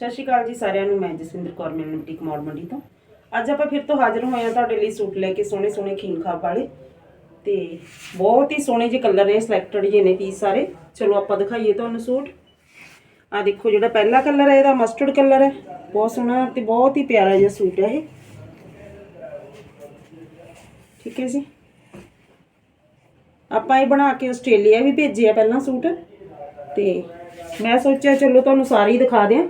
ਸਤਿ ਸ਼੍ਰੀ ਅਕਾਲ ਜੀ ਸਾਰਿਆਂ ਨੂੰ, ਮੈਂ ਜਸਵਿੰਦਰ ਕੌਰ ਮਿਲਨ ਬੁਟੀਕ ਮੌੜ ਮੰਡੀ ਤੋਂ। ਅੱਜ ਆਪਾਂ ਫਿਰ ਤੋਂ ਹਾਜ਼ਰ ਹੋਏ ਹਾਂ ਤੁਹਾਡੇ ਲਈ ਸੂਟ ਲੈ ਕੇ ਸੋਹਣੇ ਸੋਹਣੇ ਖੀਨ ਵਾਲੇ। ਤੇ ਬਹੁਤ ਹੀ ਸੋਹਣੇ ਜਿਹੇ ਕਲਰ ਨੇ ਸਿਲੈਕਟਡ ਜਿਹੇ ਨੇ ਪੀਸ ਸਾਰੇ। ਚਲੋ ਆਪਾਂ ਦਿਖਾਈਏ ਤੁਹਾਨੂੰ ਸੂਟ। ਆ ਦੇਖੋ ਜਿਹੜਾ ਪਹਿਲਾ ਕਲਰ ਹੈ, ਇਹਦਾ ਮਸਟਰਡ ਕਲਰ ਹੈ। ਬਹੁਤ ਸੋਹਣਾ ਤੇ ਬਹੁਤ ਹੀ ਪਿਆਰਾ ਜਿਹਾ ਸੂਟ ਹੈ ਇਹ। ਠੀਕ ਹੈ ਜੀ। ਆਪਾਂ ਇਹ ਬਣਾ ਕੇ ਆਸਟ੍ਰੇਲੀਆ ਵੀ ਭੇਜਿਆ ਪਹਿਲਾਂ ਸੂਟ। ਤੇ ਮੈਂ ਸੋਚਿਆ ਚਲੋ ਤੁਹਾਨੂੰ ਸਾਰੇ ਹੀ ਦਿਖਾ ਦਿਆਂ।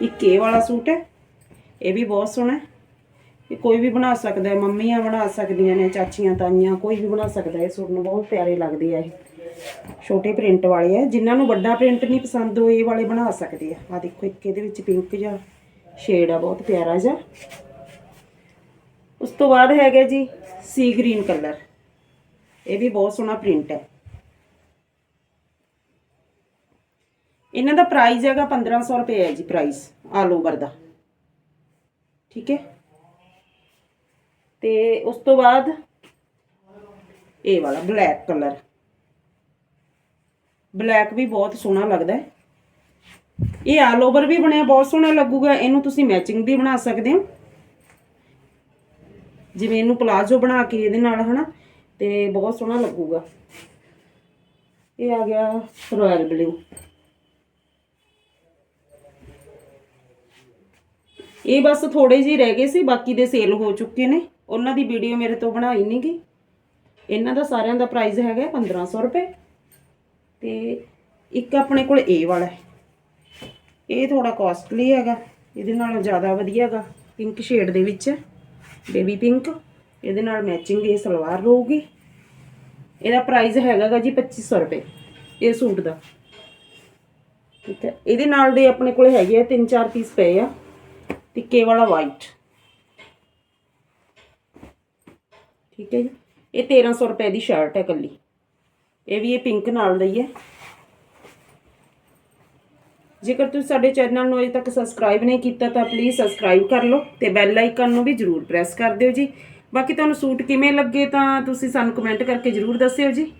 ਇੱਕ ਇਹ ਵਾਲਾ ਸੂਟ ਹੈ। ਇਹ ਵੀ ਬਹੁਤ ਸੋਹਣਾ ਹੈ। ਇਹ ਕੋਈ ਵੀ ਬਣਾ ਸਕਦਾ ਹੈ। ਮੰਮੀਆਂ ਬਣਾ ਸਕਦੀਆਂ ਨੇ, ਚਾਚੀਆਂ, ਤਾਈਆਂ, ਕੋਈ ਵੀ ਬਣਾ ਸਕਦਾ ਹੈ। ਇਹ ਸੂਟ ਨੂੰ ਬਹੁਤ ਪਿਆਰੇ ਲੱਗਦੇ ਆ ਇਹ। ਛੋਟੇ ਪ੍ਰਿੰਟ ਵਾਲੇ ਆ। ਜਿਨ੍ਹਾਂ ਨੂੰ ਵੱਡਾ ਪ੍ਰਿੰਟ ਨਹੀਂ ਪਸੰਦ, ਉਹ ਇਹ ਵਾਲੇ ਬਣਾ ਸਕਦੇ ਆ। ਆ ਦੇਖੋ, ਇੱਕ ਇਹਦੇ ਵਿੱਚ ਪਿੰਕ ਜਿਹਾ ਸ਼ੇਡ ਆ। ਬਹੁਤ ਪਿਆਰਾ ਜਿਹਾ। ਉਸ ਤੋਂ ਬਾਅਦ ਹੈਗਾ ਜੀ ਸੀ ਗ੍ਰੀਨ ਕਲਰ ਇਹ ਵੀ ਬਹੁਤ ਸੋਹਣਾ ਪ੍ਰਿੰਟ ਹੈ। ਇਹਨਾਂ ਦਾ ਪ੍ਰਾਈਸ ਹੈਗਾ 1500 ਰੁਪਏ ਹੈ ਜੀ ਪ੍ਰਾਈਸ ਆਲ ਓਵਰ ਦਾ। ਠੀਕ ਹੈ? ਤੇ ਉਸ ਤੋਂ ਬਾਅਦ ਇਹ ਵਾਲਾ ਬਲੈਕ ਕਲਰ ਬਲੈਕ ਵੀ ਬਹੁਤ ਸੋਹਣਾ ਲੱਗਦਾ ਹੈ। ਇਹ ਆਲ ਓਵਰ ਵੀ ਬਣਿਆ, ਬਹੁਤ ਸੋਹਣਾ ਲੱਗੂਗਾ। ਇਹਨੂੰ ਤੁਸੀਂ ਮੈਚਿੰਗ ਵੀ ਬਣਾ ਸਕਦੇ ਹੋ। ਜਿਵੇਂ ਇਹਨੂੰ ਪਲਾਜ਼ੋ ਬਣਾ ਕੇ ਇਹਦੇ ਨਾਲ, ਹਨਾ? ਤੇ ਬਹੁਤ ਸੋਹਣਾ ਲੱਗੂਗਾ। ਇਹ ਆ ਗਿਆ ਰਾਇਲ ਬਲੂ ਇਹ ਬਸ ਥੋੜੇ ਜਿਹੇ ਰਹਿ ਗਏ ਸੀ, ਬਾਕੀ ਦੇ ਸੇਲ ਹੋ ਚੁੱਕੇ ਨੇ। ਉਹਨਾਂ ਦੀ ਵੀਡੀਓ ਮੇਰੇ ਤੋਂ ਬਣਾਈ ਨਹੀਂ ਗਈ। ਇਹਨਾਂ ਦਾ ਸਾਰਿਆਂ ਦਾ ਪ੍ਰਾਈਸ ਹੈਗਾ 1500 ਰੁਪਏ। ਤੇ ਇੱਕ ਆਪਣੇ ਕੋਲ ਇਹ ਵਾਲਾ ਇਹ ਥੋੜਾ ਕਾਸਟਲੀ ਹੈਗਾ। ਇਹਦੇ ਨਾਲੋਂ ਜ਼ਿਆਦਾ ਵਧੀਆ ਹੈਗਾ। ਪਿੰਕ ਸ਼ੇਡ ਦੇ ਵਿੱਚ ਬੇਬੀ ਪਿੰਕ ਇਹਦੇ ਨਾਲ ਮੈਚਿੰਗ ਇਹ ਸਲਵਾਰ ਰਹੂਗੀ। ਇਹਦਾ ਪ੍ਰਾਈਸ ਹੈਗਾ ਗਾ ਜੀ 2500 ਰੁਪਏ, ਇਹ ਸੂਟ ਦਾ। ਠੀਕ ਹੈ। ਇਹਦੇ ਨਾਲ ਦੇ ਆਪਣੇ ਕੋਲ ਹੈਗੇ ਆ ਤਿੰਨ ਚਾਰ ਪੀਸ ਪਏ ਆ। ਟਿੱਕੇ ਵਾਲਾ ਵਾਈਟ ਠੀਕ ਹੈ ਜੀ। ਇਹ 1300 ਰੁਪਏ ਦੀ ਸ਼ਰਟ ਹੈ ਕੱਲੀ ਇਹ ਵੀ ਇਹ ਪਿੰਕ ਨਾਲ ਲਈ ਹੈ। ਜੇਕਰ ਤੁਸੀਂ ਸਾਡੇ ਚੈਨਲ ਨੂੰ ਅਜੇ ਤੱਕ ਸਬਸਕ੍ਰਾਈਬ ਨਹੀਂ ਕੀਤਾ, ਤਾਂ ਪਲੀਜ਼ ਸਬਸਕ੍ਰਾਈਬ ਕਰ ਲਓ ਤੇ ਬੈਲ ਆਈਕਨ ਨੂੰ ਵੀ ਜਰੂਰ ਪ੍ਰੈਸ ਕਰ ਦਿਓ ਜੀ। ਬਾਕੀ ਤੁਹਾਨੂੰ ਸੂਟ ਕਿਵੇਂ ਲੱਗੇ ਤਾਂ ਤੁਸੀਂ ਸਾਨੂੰ ਕਮੈਂਟ ਕਰਕੇ ਜਰੂਰ ਦੱਸਿਓ ਜੀ।